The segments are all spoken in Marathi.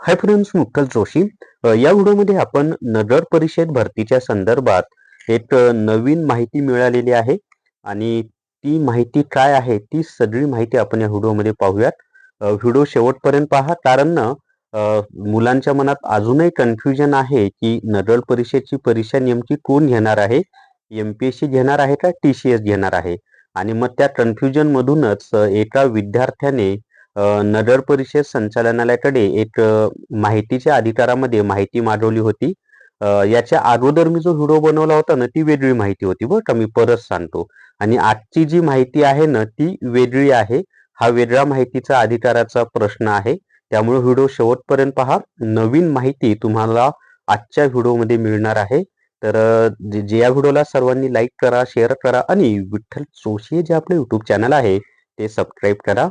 हाय फ्रेंड्स मुक्कल जोशी या व्हिडिओमध्ये आपण नगर परिषद भरतीच्या संदर्भात एक नवीन माहिती मिळालेली आहे. आणि ती माहिती काय आहे ती सगळी माहिती आपण या व्हिडिओमध्ये पाहूयात. व्हिडिओ शेवटपर्यंत पहा कारण मुलांच्या मनात अजूनही कन्फ्युजन आहे की नगर परिषदची परीक्षा नेमकी कोण घेणार आहे? एमपीएससी घेणार आहे का टी सी एस घेणार आहे? आणि मग त्या कन्फ्युजन मधूनच एका विद्यार्थ्याने नगर परिषद संचालनालयाकडे एक माहितीच्या अधिकारामध्ये माहिती मागवली होती. याच्या अगोदर मी जो व्हिडिओ बनवला होता ना ती वेगळी माहिती होती बरं का मी परत सांगतो. आणि आजची जी माहिती आहे ना ती वेगळी आहे. हा वेगळा माहितीचा अधिकाराचा प्रश्न आहे. त्यामुळे व्हिडिओ शेवटपर्यंत पहा. नवीन माहिती तुम्हाला आजच्या व्हिडिओमध्ये मिळणार आहे. तर जे या व्हिडिओला सर्वांनी लाईक करा शेअर करा आणि विठ्ठल जोशी जे आपले युट्यूब चॅनल आहे ते सबस्क्राईब करा.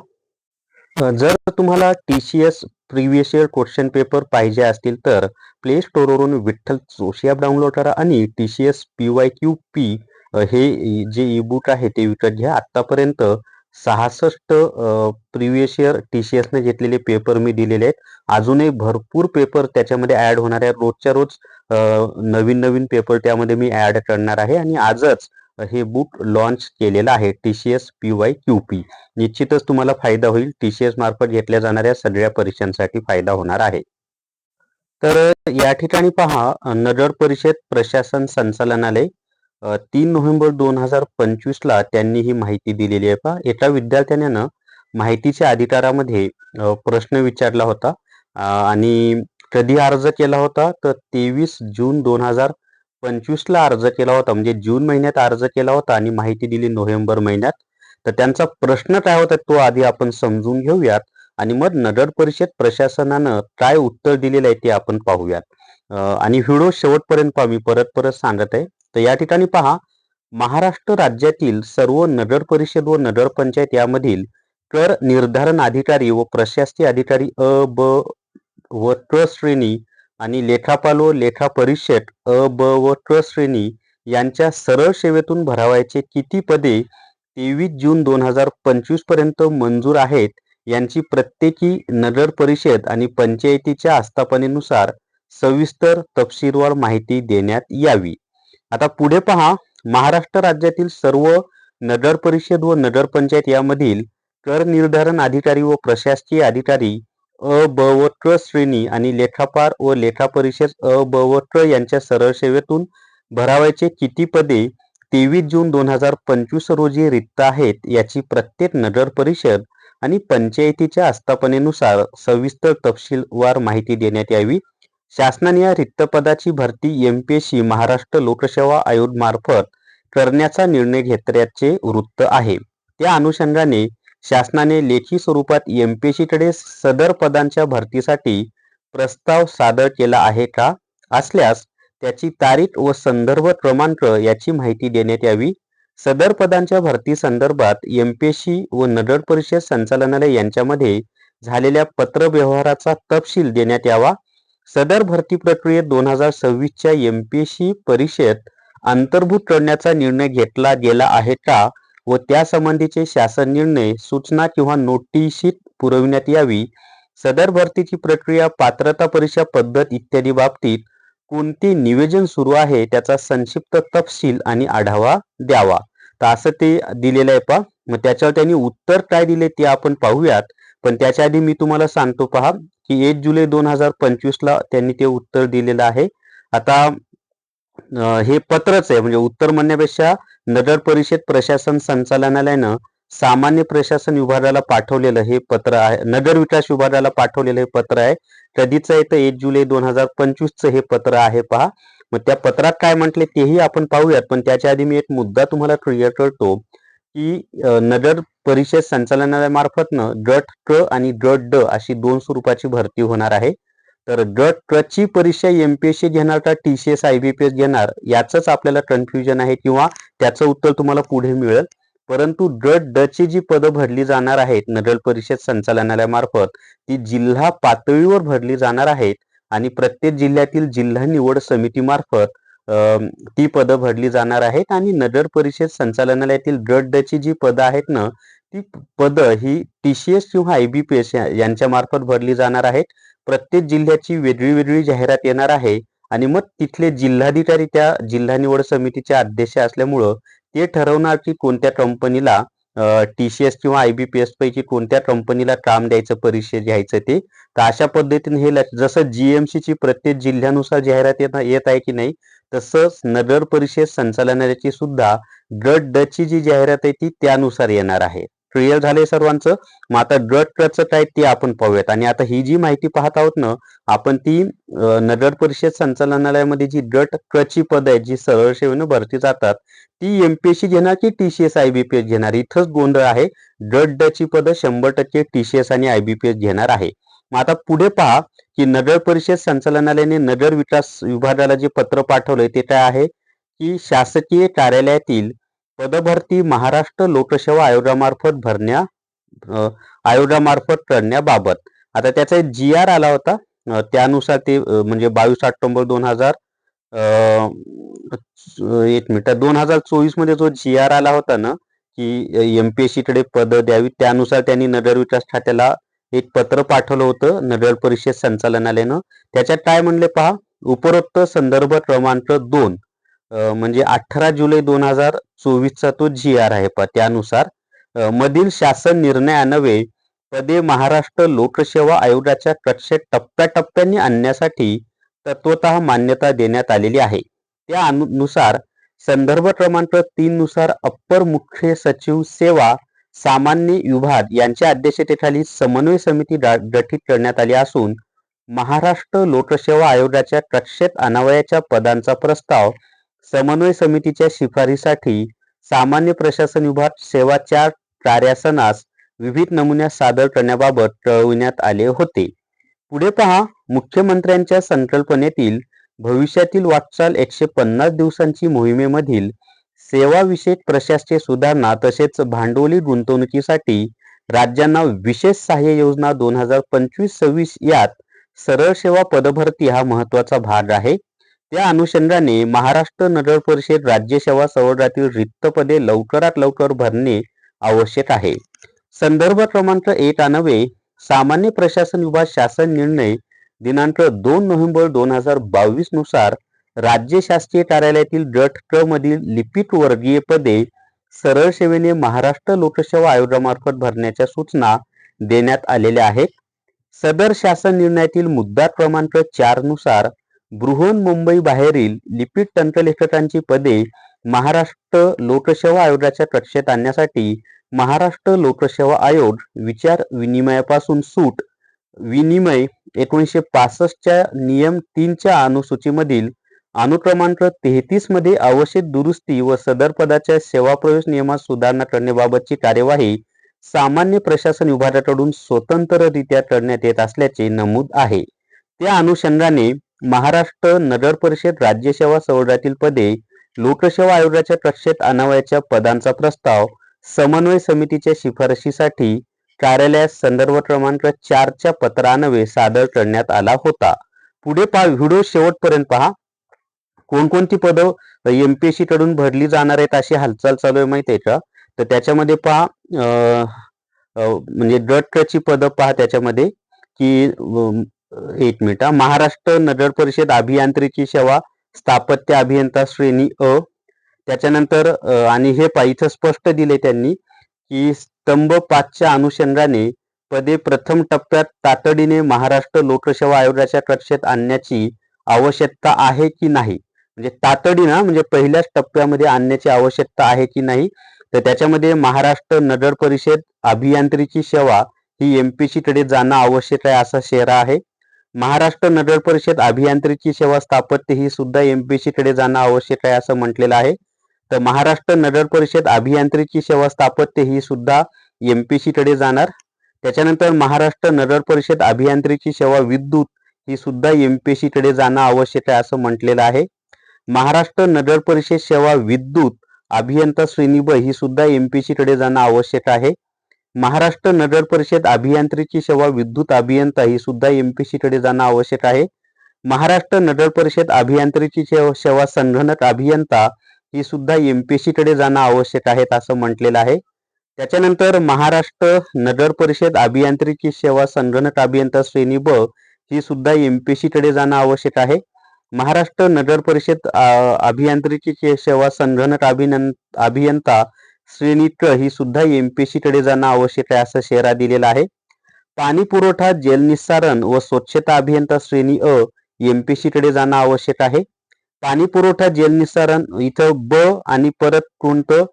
जर तुम्हाला T C S previous year question paper पाहिजे असतील तर प्ले स्टोअरवरून विठ्ठल जोशी ॲप डाउनलोड करा आणि T C S P Y Q P हे जे ई बुक आहे ते विकत घ्या. आत्तापर्यंत सहासष्ट प्रिव्हियस इयर टी सी एसने घेतलेले पेपर मी दिलेले आहेत. अजूनही भरपूर पेपर त्याच्यामध्ये ऍड होणार आहे रोजच्या रोज नवीन नवीन पेपर त्यामध्ये मी ऍड करणार आहे. आणि आजच हे बुक लॉन्च केलेलं आहे T C S P Y Q P निश्चितच तुम्हाला फायदा होईल. टीसीएस मार्फत घेतल्या जाणाऱ्या सगळ्या परीक्षांसाठी फायदा होणार आहे. तर या ठिकाणी पहा नगर परिषद प्रशासन संचालनालय तीन नोव्हेंबर दोन हजार पंचवीस ला त्यांनी ही माहिती दिलेली आहे पहा. एका विद्यार्थ्याने माहितीच्या अधिकारामध्ये प्रश्न विचारला होता. आणि कधी अर्ज केला होता? तर तेवीस जून दोन हजार पंचवीसला अर्ज केला होता म्हणजे जून महिन्यात अर्ज केला होता आणि माहिती दिली नोव्हेंबर महिन्यात. तर त्यांचा प्रश्न काय होता तो आधी आपण समजून घेऊयात. आणि मग नगर परिषद प्रशासनानं काय उत्तर दिलेलं आहे ते आपण पाहूयात. आणि व्हिडिओ शेवटपर्यंत पहा मी परत परत सांगत आहे. तर या ठिकाणी पहा महाराष्ट्र राज्यातील सर्व नगर परिषद व नगरपंचायत यामधील कर निर्धारण अधिकारी व प्रशासकीय अधिकारी अ ब व ट श्रेणी आणि लेखापाल व लेखा परिषद अ ब व ट श्रेणी यांच्या सरळ सेवेतून भरावायचे किती पदे तेवीस जून दोन हजार पंचवीसपर्यंत मंजूर आहेत यांची प्रत्येकी नगर परिषद आणि पंचायतीच्या आस्थापनेनुसार सविस्तर तपशीलवार माहिती देण्यात यावी. आता पुढे पहा महाराष्ट्र राज्यातील सर्व नगर परिषद व नगरपंचायत यामधील कर निर्धारण अधिकारी व प्रशासकीय अधिकारी अ ब व श्रेणी आणि लेखापार व लेखा परिषद अ ब व यांच्या सरळ सेवेतून भरावायचे किती पदे तेवीस जून दोन हजार पंचवीस रोजी रिक्त आहेत याची प्रत्येक नगर परिषद आणि पंचायतीच्या आस्थापनेनुसार सविस्तर तपशीलवार माहिती देण्यात यावी. शासनाने या रिक्त पदाची भरती एमपीएससी महाराष्ट्र लोकसेवा आयोग मार्फत करण्याचा निर्णय घेतल्याचे वृत्त आहे. त्या अनुषंगाने शासनाने लेखी स्वरूपात एमपीएससी कडे सदर पदांच्या भरतीसाठी प्रस्ताव सादर केला आहे का? असल्यास त्याची तारीख व संदर्भ क्रमांक याची माहिती देण्यात यावी. सदर पदांच्या भरती संदर्भात एमपीएससी व नगर परिषद संचालनालय यांच्यामध्ये झालेल्या पत्रव्यवहाराचा तपशील देण्यात यावा. सदर भरती प्रक्रियेत दोन हजार सव्वीसच्या एमपीएससी परीक्षेत अंतर्भूत करण्याचा निर्णय घेतला गेला आहे का? व त्यासंबंधीचे शासन निर्णय सूचना किंवा नोटिशीत पुरविण्यात यावी. सदर भरतीची प्रक्रिया पात्रता परीक्षा पद्धत इत्यादी बाबतीत कोणते नियोजन सुरू आहे त्याचा संक्षिप्त तपशील आणि आढावा द्यावा. तर असं ते दिलेलं आहे पहा मग त्याच्यावर त्यांनी उत्तर काय दिले ते आपण पाहूयात. पण त्याच्या आधी मी तुम्हाला सांगतो पहा की एक जुलै दोन हजार पंचवीस ला त्यांनी ते उत्तर दिलेलं आहे. आता हे पत्रच आहे. म्हणजे उत्तर म्हणण्यापेक्षा नगर परिषद प्रशासन संचालनालयानं सामान्य प्रशासन विभागाला पाठवलेलं हे पत्र आहे. नगर विकास विभागाला पाठवलेलं हे पत्र आहे. कधीच आहे तर एक जुलै दोन हजार पंचवीसचं हे पत्र आहे पहा. मग त्या पत्रात काय म्हटले तेही आपण पाहूयात. पण त्याच्या आधी मी एक मुद्दा तुम्हाला क्लिअर करतो की नगर परिषद संचालनालयामार्फतनं गट क आणि गट ड अशी दोन स्वरूपाची भरती होणार आहे. तर गट क ची परीक्षा एमपीएससी घेणार का T C S I B P S घेणार याचंच आपल्याला कन्फ्युजन आहे किंवा त्याचं उत्तर तुम्हाला पुढे मिळेल. परंतु गट ड ची जी पदं भरली जाणार आहेत नगर परिषद संचालनालयामार्फत ती जिल्हा पातळीवर भरली जाणार आहेत आणि प्रत्येक जिल्ह्यातील जिल्हा निवड समितीमार्फत ती पदं भरली जाणार आहेत. आणि नगर परिषद संचालनालयातील गट ड ची जी पदं आहेत ना ती पद ही टीसीएस किंवा आयबीपीएस यांच्या मार्फत भरली जाणार आहेत. प्रत्येक जिल्ह्याची वेगळी वेगळी जाहिरात येणार आहे आणि मग तिथले जिल्हाधिकारी त्या जिल्हा निवड समितीचे अध्यक्ष असल्यामुळं ते ठरवणार की कोणत्या कंपनीला टी सी एस किंवा आयबीपीएस पैकी कोणत्या कंपनीला काम द्यायचं परीक्षा घ्यायचं ते. तर अशा पद्धतीने हे जसं जीएमसी ची प्रत्येक जिल्ह्यानुसार जाहिरात येत येत आहे की नाही तसंच नगर परिषद संचालनालयाची सुद्धा गट ड ची जी जाहिरात आहे ती त्यानुसार येणार आहे. क्लिअर झालंय सर्वांचं. मग आता गट क काय ते आपण पाहूयात. आणि आता ही जी माहिती पाहत आहोत ना आपण ती नगर परिषद संचालनालयामध्ये जी गट क ची पद आहेत जी सरळ सेवेनं भरती जातात ती एमपीएससी घेणार की टीसीएस आयबीपीएस घेणार? इथंच गोंधळ आहे. गट ड ची पद शंभर टक्के टीसीएस आणि आयबीपीएस घेणार आहे. मग आता पुढे पहा की नगर परिषद संचालनालयाने नगर विकास विभागाला जे पत्र पाठवलंय ते काय आहे? की शासकीय कार्यालयातील पदभरती महाराष्ट्र लोकसेवा आयोगामार्फत भरण्या आयोगामार्फत करण्याबाबत. आता त्याचा एक जी आर आला होता. त्यानुसार ते म्हणजे बावीस ऑक्टोबर दोन हजार एक मिनिट दोन हजार चोवीसमध्ये जो जी आर आला होता ना की एमपीएससी कडे पद द्यावी त्यानुसार त्यांनी नगर विकास खात्याला एक पत्र पाठवलं होतं नगर परिषद संचालनालयानं. त्याच्यात काय म्हणले पहा? उपरोक्त संदर्भ क्रमांक दोन. म्हणजे अठरा जुलै दोन हजार चोवीसचा तो जी आर आहे. पहा त्यानुसार मधील शासन निर्णयानवे पदे महाराष्ट्र लोकसेवा आयोगाच्या कक्षेत टप्प्याटप्प्याने आणण्यासाठी तत्वत मान्यता देण्यात आलेली आहे. त्या अनु- संदर्भ क्रमांक तीन नुसार अप्पर मुख्य सचिव सेवा सामान्य विभाग यांच्या अध्यक्षतेखाली समन्वय समिती गठीत करण्यात आली असून महाराष्ट्र लोकसेवा आयोगाच्या कक्षेत अनावयाच्या पदांचा प्रस्ताव समन्वय समितीच्या शिफारीसाठी सामान्य प्रशासन विभाग सेवाच्या कार्यासनास विविध नमुन्या सादर करण्याबाबत कळविण्यात आले होते. पुढे पहा मुख्यमंत्र्यांच्या संकल्पनेतील भविष्यातील वाटचाल एकशे पन्नास दिवसांची मोहिमेमधील सेवाविषयक प्रशासकीय सुधारणा तसेच भांडवली गुंतवणुकीसाठी राज्यांना विशेष सहाय्य योजना दोन हजार पंचवीस सव्वीस यात सरळ सेवा पदभरती हा महत्त्वाचा भाग आहे. त्या अनुषंगाने महाराष्ट्र नगर परिषद राज्य सेवा संवर्गातील रिक्त पदे लवकरात लवकर भरणे आवश्यक आहे. संदर्भ क्रमांक एक सामान्य प्रशासन विभाग शासन निर्णय दिनांक दोन नोव्हेंबर दोन हजार बावीसनुसार राज्य शासकीय कार्यालयातील गट क मधील लिपिक वर्गीय पदे सरळ सेवेने महाराष्ट्र लोकसेवा आयोगामार्फत भरण्याच्या सूचना देण्यात आलेल्या आहेत. सदर शासन निर्णयातील मुद्दा क्रमांक चारनुसार बृहन मुंबई बाहेरील लिपिड तंत्रलेखकांची पदे महाराष्ट्र लोकसेवा आयोगाच्या कक्षेत आणण्यासाठी महाराष्ट्र लोकसेवा आयोग विचार विनिमयापासून सूट विनिमय एकोणीसशे पासष्टच्या नियम तीनच्या अनुसूचीमधील अनुक्रमांक तेहतीसमध्ये आवश्यक दुरुस्ती व सदर पदाच्या सेवा प्रवेश नियमात सुधारणा करण्याबाबतची कार्यवाही सामान्य प्रशासन विभागाकडून स्वतंत्ररित्या करण्यात येत असल्याचे नमूद आहे. त्या अनुषंगाने महाराष्ट्र नगर परिषद राज्यसेवा संवर्गातील पदे लोकसेवा आयोगाच्या कक्षेत आणावयाच्या पदांचा प्रस्ताव समन्वय समितीच्या शिफारशीसाठी कार्यालयास संदर्भ क्रमांक चारच्या पत्रान्वये सादर करण्यात आला होता. पुढे पहा व्हिडिओ शेवटपर्यंत पहा. कोणकोणती पदं एमपीएससी कडून भरली जाणार आहेत अशी हालचाल चालू आहे माहिती आहे का? तर त्याच्यामध्ये पहा अं, म्हणजे गटची पदं पहा त्याच्यामध्ये की एक मिनिट हा. महाराष्ट्र नगर परिषद अभियांत्रिकी सेवा स्थापत्य अभियंता श्रेणी अ. त्याच्यानंतर आणि हे पा इथं स्पष्ट दिले त्यांनी की स्तंभ पाचच्या अनुषंगाने पदे प्रथम टप्प्यात तातडीने महाराष्ट्र लोकसेवा आयोगाच्या कक्षेत आणण्याची आवश्यकता आहे की नाही? म्हणजे तातडीनं म्हणजे पहिल्याच टप्प्यामध्ये आणण्याची आवश्यकता आहे की नाही? तर त्याच्यामध्ये महाराष्ट्र नगर परिषद अभियांत्रिकी सेवा ही एमपीसी कडे जाणं आवश्यक आहे असा शेरा आहे. महाराष्ट्र नगर परिषद अभियांत्रिकी सेवा स्थापत्य ही सुद्धा एमपीसी कडे जाणं आवश्यक आहे असं म्हटलेलं आहे. तर महाराष्ट्र नगर परिषद अभियांत्रिकी सेवा स्थापत्य ही सुद्धा एमपीसी कडे जाणार. त्याच्यानंतर महाराष्ट्र नगर परिषद अभियांत्रिकी सेवा विद्युत ही सुद्धा एमपीसी कडे जाणं आवश्यक आहे असं म्हटलेलं आहे. महाराष्ट्र नगर परिषद सेवा विद्युत अभियंता श्रेणी ही सुद्धा एमपीसी कडे जाणं आवश्यक आहे. महाराष्ट्र नगर परिषद अभियांत्रिकी सेवा विद्युत अभियंता ही सुद्धा एमपीसी कडे जाणं आवश्यक आहे. महाराष्ट्र नगर परिषद अभियांत्रिकी सेवा संगणक अभियंता ही सुद्धा एमपीसी कडे जाणं आवश्यक आहे असं म्हटलेलं आहे. त्याच्यानंतर महाराष्ट्र नगर परिषद अभियांत्रिकी सेवा संगणक अभियंता श्रेणी ब ही सुद्धा एमपीएससी कडे जाणं आवश्यक आहे. महाराष्ट्र नगर परिषद अभियांत्रिकी सेवा संगणक अभिनं अभियंता श्रेणी क ही सुद्धा एमपीएससी कडे जाणं आवश्यक आहे असा शेरा दिलेला आहे. पाणी पुरवठा जलनिस्सारण व स्वच्छता अभियंता श्रेणी अ एमपीएससी कडे जाणं आवश्यक आहे. पाणी पुरवठा जलनिस्सारण इथं ब आणि परत कोणतं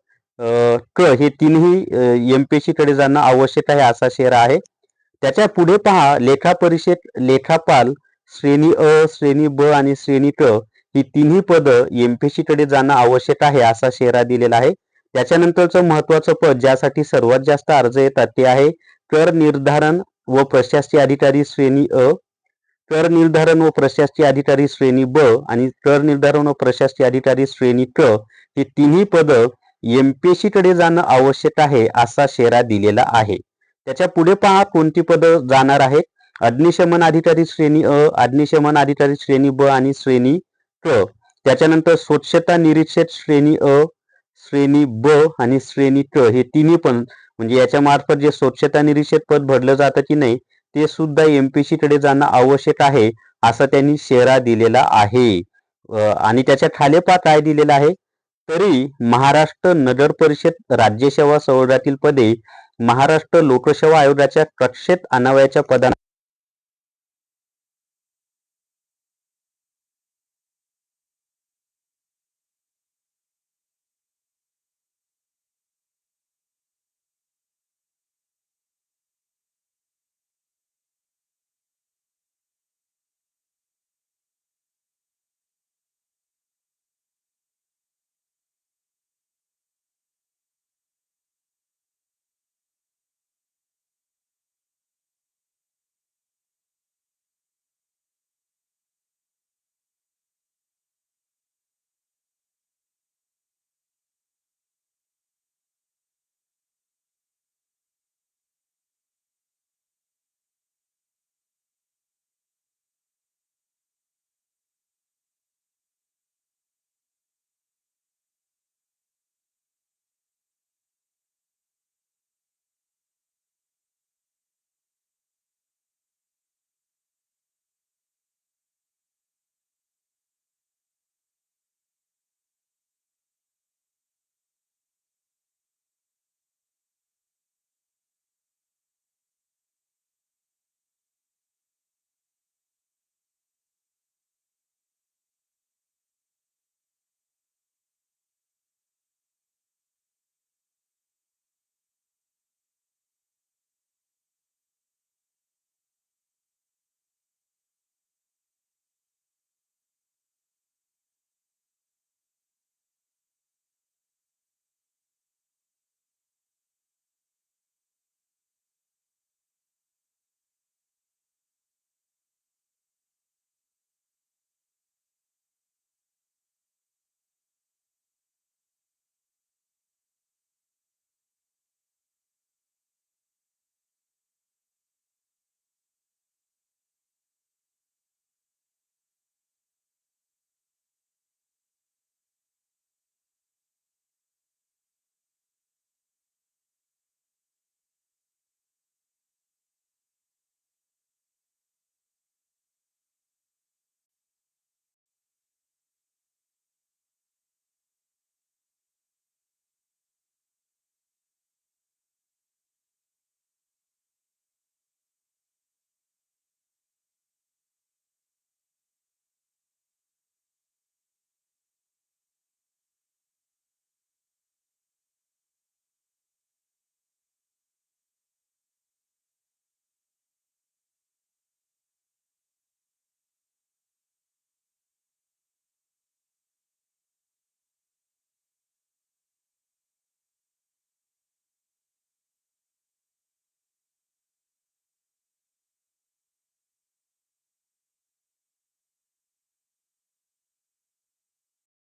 क हे तीनही एमपीएससी कडे जाणं आवश्यक आहे असा शेरा आहे. त्याच्या पुढे पहा लेखा परिषद लेखापाल श्रेणी अ श्रेणी ब आणि श्रेणी क ही तिन्ही पद एमपीएससी कडे जाणं आवश्यक आहे असा शेरा दिलेला आहे. त्याच्यानंतरचं महत्वाचं पद ज्यासाठी सर्वात जास्त अर्ज येतात ते आहे कर निर्धारण व प्रशासकीय अधिकारी श्रेणी अ कर निर्धारण व प्रशासकीय अधिकारी श्रेणी ब आणि कर निर्धारण व प्रशासकीय अधिकारी श्रेणी क ही तिन्ही पद एमपीएससी कडे जाणं आवश्यक आहे असा शेरा दिलेला आहे. त्याच्या पुढे पहा कोणती पद जाणार आहेत. अग्निशमन अधिकारी श्रेणी अ अग्निशमन अधिकारी श्रेणी ब आणि श्रेणी क. त्याच्यानंतर स्वच्छता निरीक्षक श्रेणी अ श्रेणी ब आणि श्रेणी क हे तिन्ही पण म्हणजे याच्या मार्फत जे स्वच्छता निरीक्षक पद भरलं जातं की नाही ते सुद्धा एमपीसी कडे जाणं आवश्यक आहे असा त्यांनी शेरा दिलेला आहे. आणि त्याच्याखाली काय दिलेला आहे. तरी महाराष्ट्र नगर परिषद राज्यसेवा संवर्गातील पदे महाराष्ट्र लोकसेवा आयोगाच्या कक्षेत आणावयाच्या पदांना